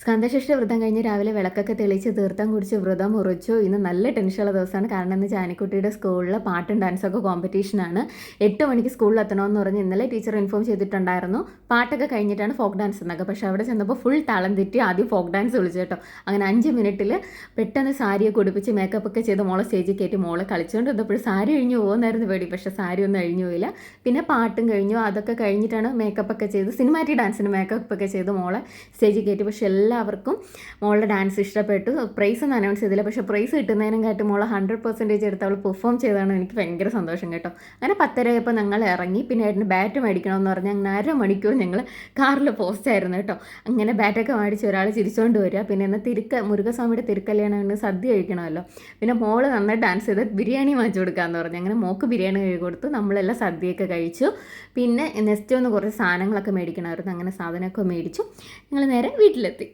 സ്കന്ദശിഷ്ട വ്രതം കഴിഞ്ഞ് രാവിലെ വിളക്കൊക്കെ തെളിച്ച് തീർത്ഥം കുടിച്ച് വ്രതം ഉറച്ചു ഇന്ന് നല്ല ടെൻഷനുള്ള ദിവസമാണ്. കാരണം ഇന്ന് ജാനിക്കുട്ടിയുടെ സ്കൂളിൽ പാട്ടും ഡാൻസൊക്കെ കോമ്പറ്റീഷനാണ്. എട്ട് മണിക്ക് സ്കൂളിൽ എത്തണമെന്ന് പറഞ്ഞ് ഇന്നലെ ടീച്ചർ ഇൻഫോം ചെയ്തിട്ടുണ്ടായിരുന്നു. പാട്ടൊക്കെ കഴിഞ്ഞിട്ടാണ് ഫോക്ക് ഡാൻസ് എന്നൊക്കെ. പക്ഷേ അവിടെ ചെന്നപ്പോൾ ഫുൾ താളം തെറ്റി ആദ്യം ഫോക്ക് ഡാൻസ് വിളിച്ചു കേട്ടോ. അങ്ങനെ അഞ്ച് മിനിറ്റിൽ പെട്ടെന്ന് സാരിയൊക്കെ ഉടുപ്പിച്ച് മേക്കപ്പ് ഒക്കെ ചെയ്ത് മോളെ സ്റ്റേജിൽ കയറ്റി മോളെ കളിച്ചുകൊണ്ട് ഇന്നപ്പോഴും സാരി കഴിഞ്ഞു പോകുന്നായിരുന്നു പേടി. പക്ഷേ സാരി ഒന്നും അഴിഞ്ഞു പോയില്ല. പിന്നെ പാട്ടും കഴിഞ്ഞു. അതൊക്കെ കഴിഞ്ഞിട്ടാണ് മേക്കപ്പ് ഒക്കെ ചെയ്ത് സിനിമാറ്റിക് ഡാൻസിന് മേക്കപ്പ് ഒക്കെ ചെയ്ത് മോളെ സ്റ്റേജിൽ കയറ്റി. പക്ഷേ എല്ലാവർക്കും മോളുടെ ഡാൻസ് ഇഷ്ടപ്പെട്ടു. പ്രൈസ് അനൗൺസ് ചെയ്തില്ല. പക്ഷേ പ്രൈസ് കിട്ടുന്നതിനും കാട്ടി മോളെ ഹൺഡ്രഡ് പെർസെന്റേജ് എടുത്ത് അവൾ പെർഫോം ചെയ്താണ് എനിക്ക് ഭയങ്കര സന്തോഷം കേട്ടോ. അങ്ങനെ പത്തരയപ്പോൾ ഞങ്ങൾ ഇറങ്ങി. പിന്നെ ഏട്ടന് ബാറ്റ് മേടിക്കണമെന്ന് പറഞ്ഞാൽ അങ്ങനെ അര മണിക്കൂർ ഞങ്ങൾ കാറിൽ പോസ്റ്റായിരുന്നു കേട്ടോ. അങ്ങനെ ബാറ്റൊക്കെ മേടിച്ച് ഒരാൾ ചിരിച്ചുകൊണ്ട് വരിക. പിന്നെ എന്നാൽ തിരുക്ക മുരുകസ്വാമിയുടെ തിരുക്കല്യാണം സദ്യ കഴിക്കണമല്ലോ. പിന്നെ മോൾ നന്നായി ഡാൻസ് ചെയ്ത് ബിരിയാണി വാങ്ങിച്ചു കൊടുക്കാമെന്ന് പറഞ്ഞു. അങ്ങനെ മോക്ക് ബിരിയാണി കഴി കൊടുത്തു. നമ്മളെല്ലാം സദ്യയൊക്കെ കഴിച്ചു. പിന്നെ നെക്സ്റ്റ് ഒന്ന് കുറച്ച് സാധനങ്ങളൊക്കെ മേടിക്കണമായിരുന്നു. അങ്ങനെ സാധനമൊക്കെ മേടിച്ചു. ഞങ്ങൾ നേരെ വീട്ടിലെത്തി.